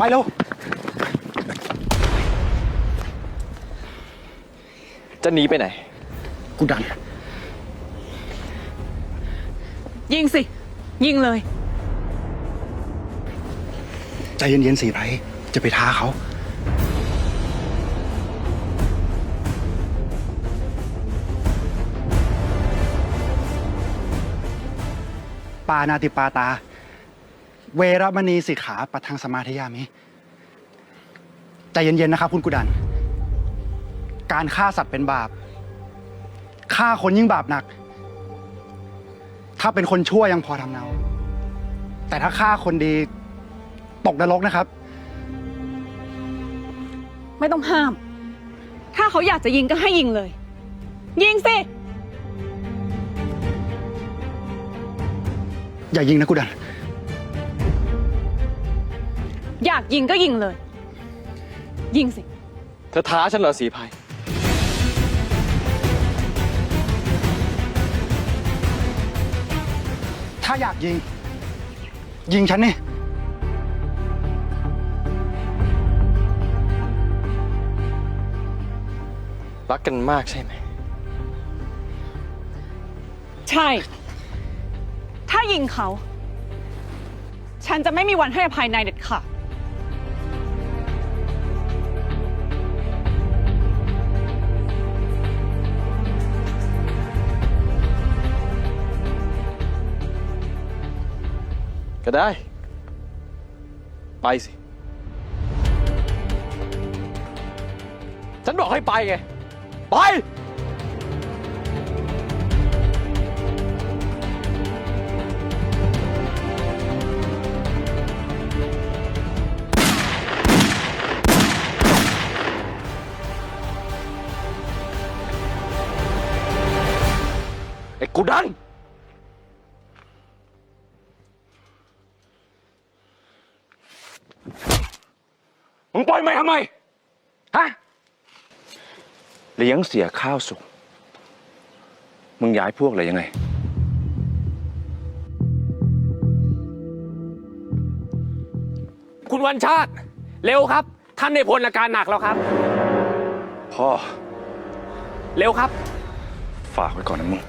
ไปเร็ว จะหนีไปไหน กูดัน ยิงสิ ยิงเลย ใจเย็นๆสิไพรจะไปท้าเขา ปานาติปาตา เวรมณีสิกขาปะทังสมาธิยามิใจเย็นๆนะครับคุณกุดัน การฆ่าสัตว์เป็นบาปฆ่าคนยิ่งบาปหนัก ถ้าเป็นคนชั่วยังพอทำเนา แต่ถ้าฆ่าคนดีตกนรกนะครับ ไม่ต้องห้าม ถ้าเขาอยากจะยิงก็ให้ยิงเลย ยิงสิ อย่ายิงนะกุดัน อยากยิงก็ยิงเลย ยิงสิ เธอท้าฉันเหรอสีภัย ถ้าอยากยิง ยิงฉันนี่ รักกันมากใช่ไหม ใช่ ถ้ายิงเขา ฉันจะไม่มีวันให้อภัยนายเด็ดขาด ก็ได้ ไปสิ ฉันบอกให้ไปไง ไป ไอ้กูดัน งปล่อยไม่ทำไม ฮะ เลี้ยงเสียข้าวสุก มึงย้ายพวกอะไรยังไง คุณวันชาติ เร็วครับ ท่านในพลอาการหนักแล้วครับ พ่อ เร็วครับ ฝากไว้ก่อนนะมึง